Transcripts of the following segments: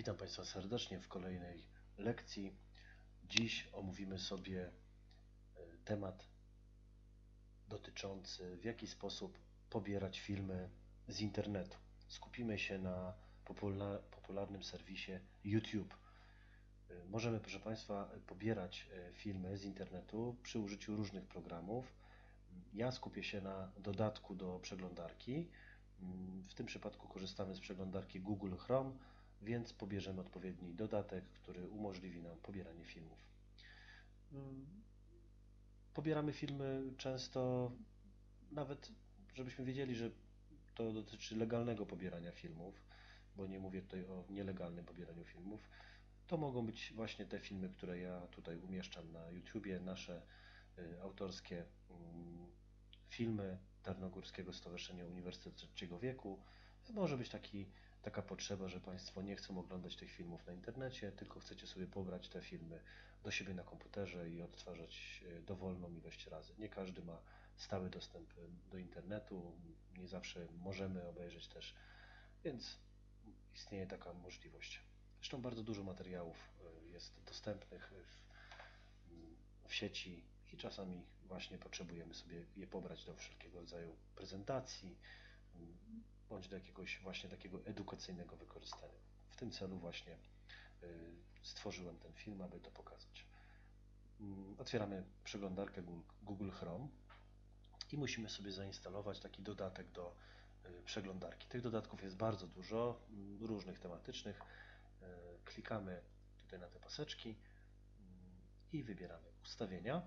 Witam Państwa serdecznie w kolejnej lekcji. Dziś omówimy sobie e, temat dotyczący w jaki sposób pobierać filmy z internetu. Skupimy się na popularnym serwisie YouTube. E, możemy, proszę Państwa, pobierać e, filmy z internetu przy użyciu różnych programów. Ja skupię się na dodatku do przeglądarki. W tym przypadku korzystamy z przeglądarki Google Chrome więc pobierzemy odpowiedni dodatek, który umożliwi nam pobieranie filmów. Mm, pobieramy filmy często, nawet żebyśmy wiedzieli, że to dotyczy legalnego pobierania filmów, bo nie mówię tutaj o nielegalnym pobieraniu filmów. To mogą być właśnie te filmy, które ja tutaj umieszczam na YouTubie, nasze y, autorskie mm, filmy Tarnogórskiego Stowarzyszenia Uniwersytetu Trzeciego Wieku. Może być taki taka potrzeba, że Państwo nie chcą oglądać tych filmów na internecie, tylko chcecie sobie pobrać te filmy do siebie na komputerze i odtwarzać e, dowolną ilość razy. Nie każdy ma stały dostęp e, do internetu, nie zawsze możemy obejrzeć też, więc istnieje taka możliwość. Zresztą bardzo dużo materiałów e, jest dostępnych w, w sieci i czasami właśnie potrzebujemy sobie je pobrać do wszelkiego rodzaju prezentacji, bądź do jakiegoś właśnie takiego edukacyjnego wykorzystania. W tym celu właśnie y, stworzyłem ten film, aby to pokazać. Mm, otwieramy przeglądarkę Google Chrome i musimy sobie zainstalować taki dodatek do y, przeglądarki. Tych dodatków jest bardzo dużo, mm, różnych tematycznych. Y, klikamy tutaj na te paseczki mm, i wybieramy ustawienia.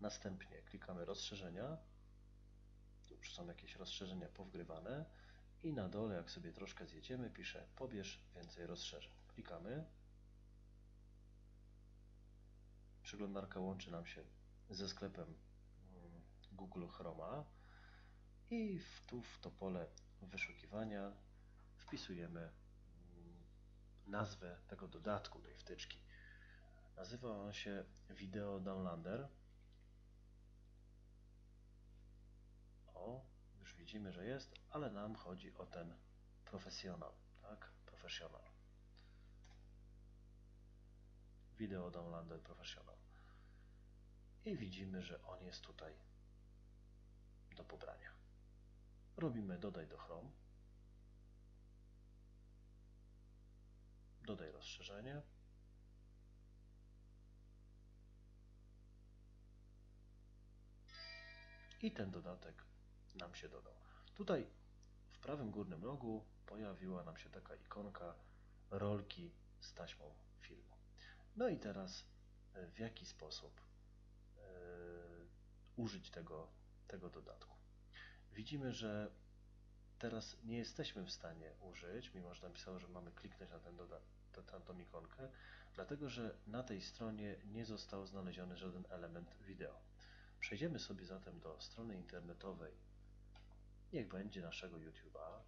Następnie klikamy rozszerzenia już są jakieś rozszerzenia powgrywane i na dole, jak sobie troszkę zjedziemy, pisze pobierz więcej rozszerzeń. Klikamy. Przeglądarka łączy nam się ze sklepem mm, Google Chroma i w, tu w to pole wyszukiwania wpisujemy mm, nazwę tego dodatku, tej wtyczki. Nazywa on się Video Już widzimy, że jest, ale nam chodzi o ten profesjonal, tak? Professional. Video Downloader Professional. I widzimy, że on jest tutaj do pobrania. Robimy dodaj do Chrome. Dodaj rozszerzenie. I ten dodatek nam się dodał. Tutaj w prawym górnym rogu pojawiła nam się taka ikonka rolki z taśmą filmu. No i teraz e, w jaki sposób yy, użyć tego, tego dodatku. Widzimy, że teraz nie jesteśmy w stanie użyć, mimo że napisało, że mamy kliknąć na ten dodatek, tą ikonkę, dlatego że na tej stronie nie został znaleziony żaden element wideo. Przejdziemy sobie zatem do strony internetowej Niech będzie naszego YouTube'a.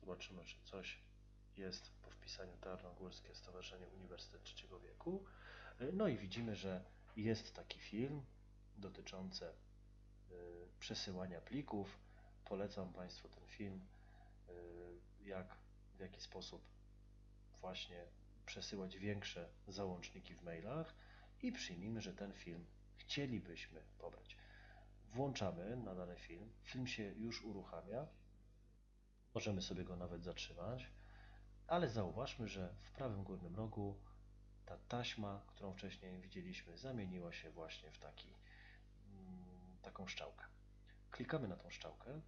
Zobaczymy, czy coś jest po wpisaniu Tarnogórskie Stowarzyszenie Uniwersytet Trzeciego Wieku. No i widzimy, że jest taki film, dotyczące y, przesyłania plików. Polecam Państwu ten film, y, jak, w jaki sposób właśnie przesyłać większe załączniki w mailach i przyjmijmy, że ten film chcielibyśmy pobrać. Włączamy na dany film, film się już uruchamia, możemy sobie go nawet zatrzymać, ale zauważmy, że w prawym górnym rogu ta taśma, którą wcześniej widzieliśmy, zamieniła się właśnie w taki taką szczałkę. Klikamy na tą szczałkę.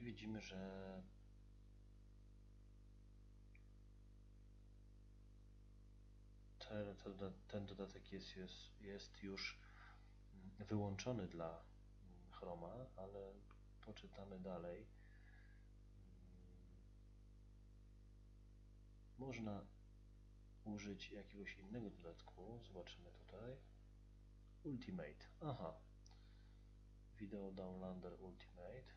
I widzimy, że ten, ten dodatek jest, jest, jest już wyłączony dla Chroma, ale poczytamy dalej. Można użyć jakiegoś innego dodatku. Zobaczymy tutaj. Ultimate. Aha. Video Downloader Ultimate.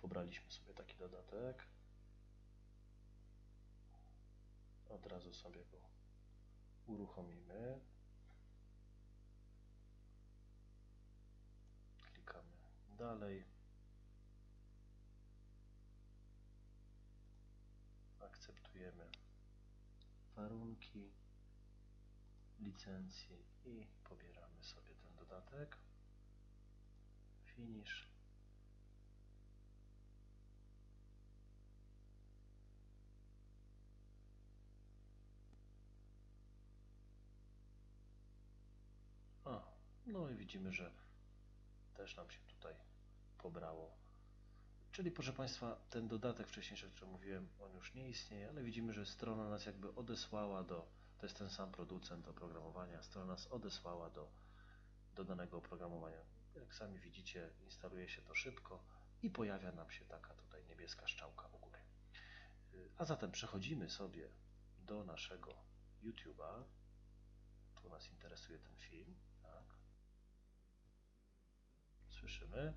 Pobraliśmy sobie taki dodatek. Od razu sobie go uruchomimy. Klikamy dalej. Akceptujemy warunki licencji i pobieramy sobie ten dodatek. Finish. A, no i widzimy, że też nam się tutaj pobrało. Czyli proszę Państwa, ten dodatek wcześniejszy, o którym mówiłem, on już nie istnieje, ale widzimy, że strona nas jakby odesłała do, to jest ten sam producent oprogramowania, strona nas odesłała do, do danego oprogramowania. Jak sami widzicie, instaluje się to szybko i pojawia nam się taka tutaj niebieska strzałka u góry. A zatem przechodzimy sobie do naszego YouTube'a. Tu nas interesuje ten film. Tak. Słyszymy.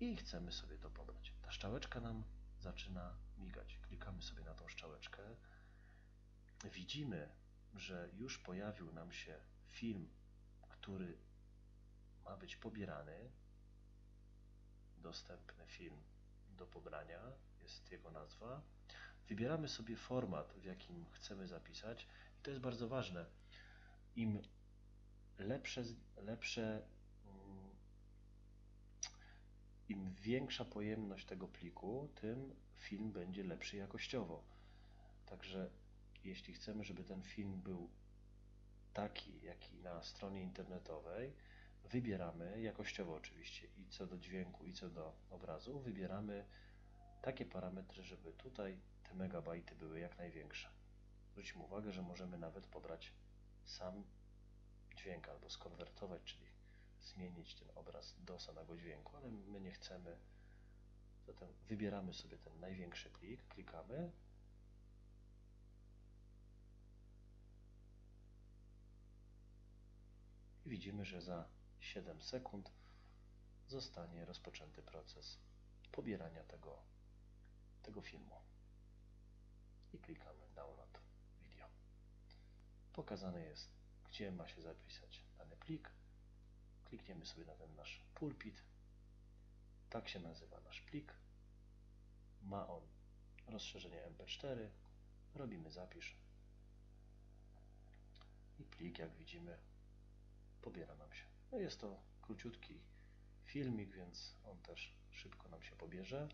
I chcemy sobie to pobrać. Ta szczałeczka nam zaczyna migać. Klikamy sobie na tą szczałeczkę. Widzimy, że już pojawił nam się film, który ma być pobierany. Dostępny film do pobrania jest jego nazwa. Wybieramy sobie format, w jakim chcemy zapisać, i to jest bardzo ważne. Im lepsze, lepsze im większa pojemność tego pliku, tym film będzie lepszy jakościowo. Także jeśli chcemy, żeby ten film był taki, jaki na stronie internetowej, wybieramy jakościowo oczywiście i co do dźwięku, i co do obrazu, wybieramy takie parametry, żeby tutaj te megabajty były jak największe. Zwróćmy uwagę, że możemy nawet pobrać sam dźwięk albo skonwertować, czyli zmienić ten obraz do samego dźwięku, ale my nie chcemy. Zatem wybieramy sobie ten największy plik, klikamy. I widzimy, że za 7 sekund zostanie rozpoczęty proces pobierania tego, tego filmu. I klikamy Download Video. Pokazane jest, gdzie ma się zapisać dany plik. Klikniemy sobie na ten nasz pulpit. Tak się nazywa nasz plik. Ma on rozszerzenie MP4. Robimy zapisz. I plik, jak widzimy, pobiera nam się. No jest to króciutki filmik, więc on też szybko nam się pobierze.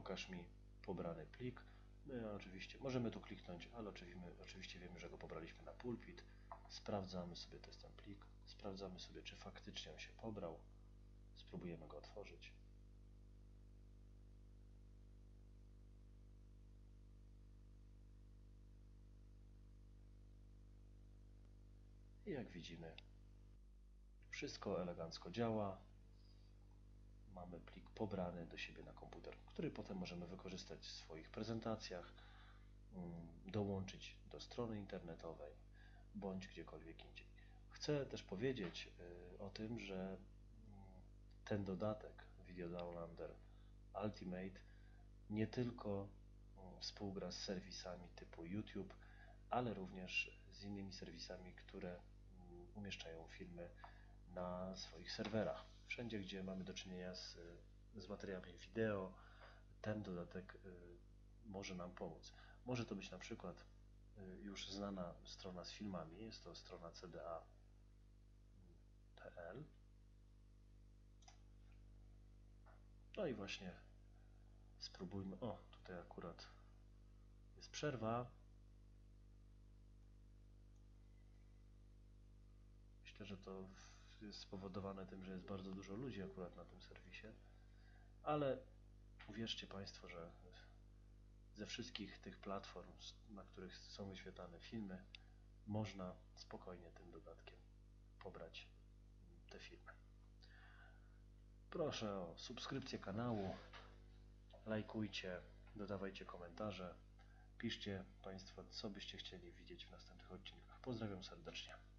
Pokaż mi pobrany plik. My oczywiście możemy tu kliknąć, ale oczywiście, oczywiście wiemy, że go pobraliśmy na pulpit. Sprawdzamy sobie, ten plik. Sprawdzamy sobie, czy faktycznie on się pobrał. Spróbujemy go otworzyć. I jak widzimy, wszystko elegancko działa. Mamy plik pobrany do siebie na komputer, który potem możemy wykorzystać w swoich prezentacjach, dołączyć do strony internetowej bądź gdziekolwiek indziej. Chcę też powiedzieć o tym, że ten dodatek Video Downloader Ultimate nie tylko współgra z serwisami typu YouTube, ale również z innymi serwisami, które umieszczają filmy na swoich serwerach. Wszędzie, gdzie mamy do czynienia z, z materiałami wideo, ten dodatek może nam pomóc. Może to być na przykład już znana strona z filmami, jest to strona cda.pl No i właśnie spróbujmy. O, tutaj akurat jest przerwa. Myślę, że to jest spowodowane tym, że jest bardzo dużo ludzi akurat na tym serwisie, ale uwierzcie Państwo, że ze wszystkich tych platform, na których są wyświetlane filmy, można spokojnie tym dodatkiem pobrać te filmy. Proszę o subskrypcję kanału, lajkujcie, dodawajcie komentarze, piszcie Państwo, co byście chcieli widzieć w następnych odcinkach. Pozdrawiam serdecznie.